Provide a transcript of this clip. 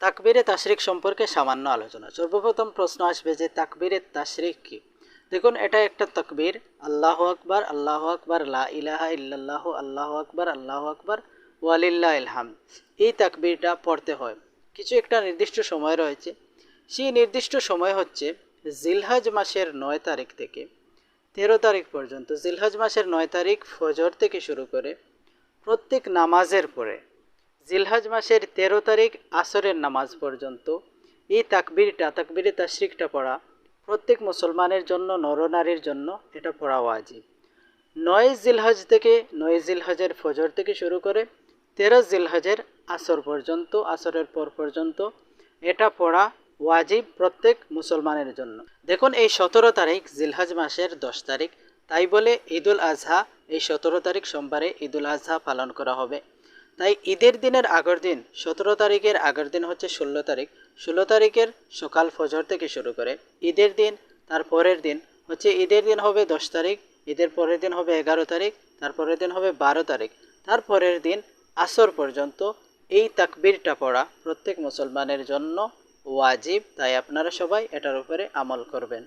তাকবীরে তাশরিক সম্পর্কে সামান্য আলোচনা। সর্বপ্রথম প্রশ্ন আসবে যে তাকবীরে তাশরিক কি? দেখুন, এটা একটা তাকবীর। আল্লাহ আকবার আল্লাহ আকবার, লা ইলাহা ইল্লাল্লাহ, আল্লাহ আকবার আল্লাহ আকবার ওয়ালিল্লাহ ইলহাম এই তাকবীরটা পড়তে হয়। কিছু একটা নির্দিষ্ট সময় রয়েছে। সেই নির্দিষ্ট সময় হচ্ছে জিলহাজ মাসের নয় তারিখ থেকে তেরো তারিখ পর্যন্ত। জিলহাজ মাসের নয় তারিখ ফজর থেকে শুরু করে প্রত্যেক নামাজের পরে জিলহাজ মাসের তেরো তারিখ আসরের নামাজ পর্যন্ত এই তাকবিরটা, তাকবিরে তাশরিকটা পড়া প্রত্যেক মুসলমানের জন্য, নরনারীর জন্য এটা পড়া ওয়াজিব। নয় জিলহজ থেকে, নয় জিলহজের ফজর থেকে শুরু করে তেরো জিলহজের আসর পর্যন্ত, আসরের পর পর্যন্ত এটা পড়া ওয়াজিব প্রত্যেক মুসলমানের জন্য। দেখুন, এই সতেরো তারিখ জিলহজ মাসের দশ তারিখ, তাই বলে ঈদুল আজহা এই সতেরো তারিখ সোমবারে ঈদুল আজহা পালন করা হবে। তাই ঈদের দিনের আগের দিন, সতেরো তারিখের আগের দিন হচ্ছে ষোলো তারিখ। ষোলো তারিখের সকাল ফজর থেকে শুরু করে ঈদের দিন, তার পরের দিন হচ্ছে ঈদের দিন হবে দশ তারিখ, ঈদের পরের দিন হবে এগারো তারিখ তারপরের দিন হবে বারো তারিখ। তারপরের দিন আসর পর্যন্ত এই তাকবীরটা পড়া প্রত্যেক মুসলমানের জন্য ওয়াজিব, তাই আপনারা সবাই এটার উপরে আমল করবেন।